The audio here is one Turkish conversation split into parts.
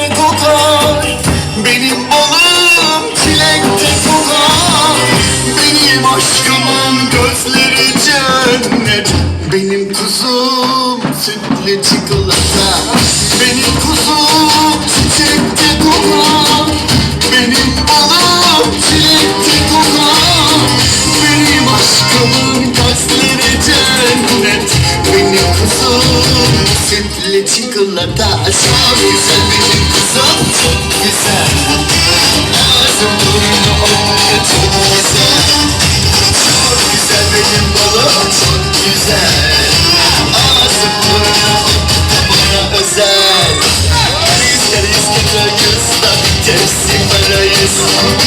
kokar. Benim balım çilekte kokar. Benim aşkımın gözleri cennet. Benim kuzum sütlü çikolata. Benim sütlü çikolata Çok güzel benim kuzum çok güzel. Ağzım burnu olunca çok güzel Çok güzel benim balım çok güzel. Ağzım burnu bana özel Rüzgar iskandırız da tepsi parayız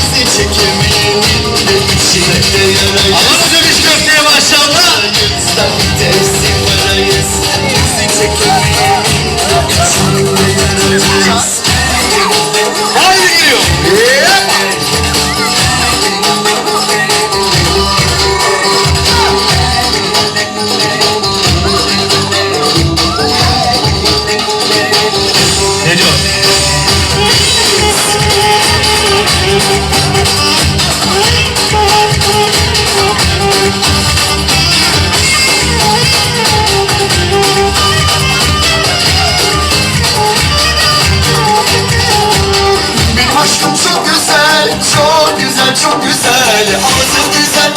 aşkım çok güzel, çok güzel, çok güzel. Ağzı güzel,